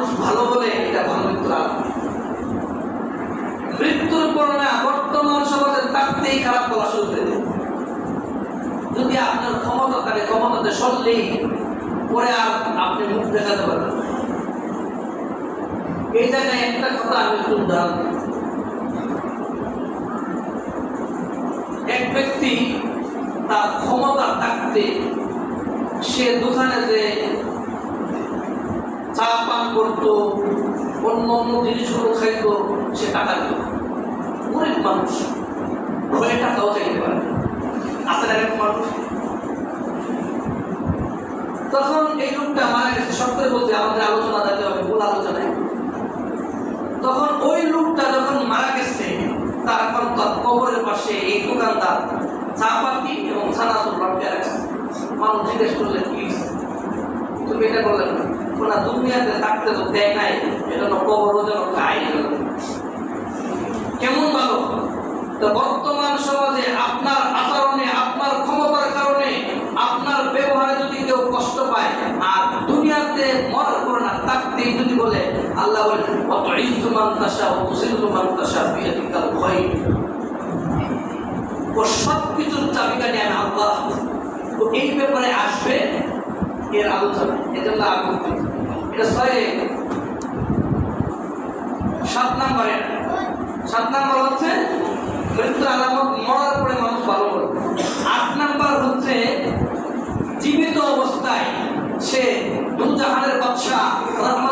মানুষ ভালো বলে এটা ভালো মৃত্যুর মৃত্যুর পরে বর্তমান সমাজে তাকতেই খারাপ বলা শুরু করে যদি আপনার ক্ষমতা থাকে, ক্ষমতাতে সরলেই পরে আর আপনি মুখ দেখাতে পারবেন না। এই জায়গায় একটা কথা আমি একটু উদাহরণ এক ব্যক্তি তার ক্ষমতা থাকতে সে দোকানে যে করতো, অন্য অন্য জিনিসগুলো খাইতো, সে টাকা দিত। গরিব মানুষ ভয়ে টাকাও চাইতে পারে আছে না এরকম মানুষ? তখন এই লোকটা মারা গেছে সব করে বলছে, আমাদের আলোচনা দিতে হবে, ভুল আলোচনায়। তখন ওই লোকটা যখন মারা গেছে, তার এখন তার কবরের পাশে এই দোকানদার চা পাতি এবং ছানাচুর রাখতে রাখছে। মানুষ জিজ্ঞেস করলেন কি তুমি এটা করলেন না। ওরা দুনিয়াতে থাকতে তো দেয় এজন্য কবর যেন খাই কেমন ভালো? তো বর্তমান সমাজে আপনার আচরণে, আপনার ক্ষমতার কারণে, আপনার ব্যবহারে যদি কেউ কষ্ট পায়, আর দুনিয়াতে মরার করে না থাকতেই যদি বলে, আল্লাহ বলে অত ইজ্জু মান্তাসা ও মান্তাসা বিয়াদিকাল ভয় ও সব কিছুর চাবিকানি আমি আল্লাহ। এই ব্যাপারে আসবে, এর আলোচনা। এজন্য আগুন এটা সাত নম্বরে। সাত নম্বর হচ্ছে মৃত্যুর আলামত মরার পরে মানুষ ভালো করে। আট নম্বর হচ্ছে জীবিত অবস্থায় সে দুজাহানের বাদশাহ রহমান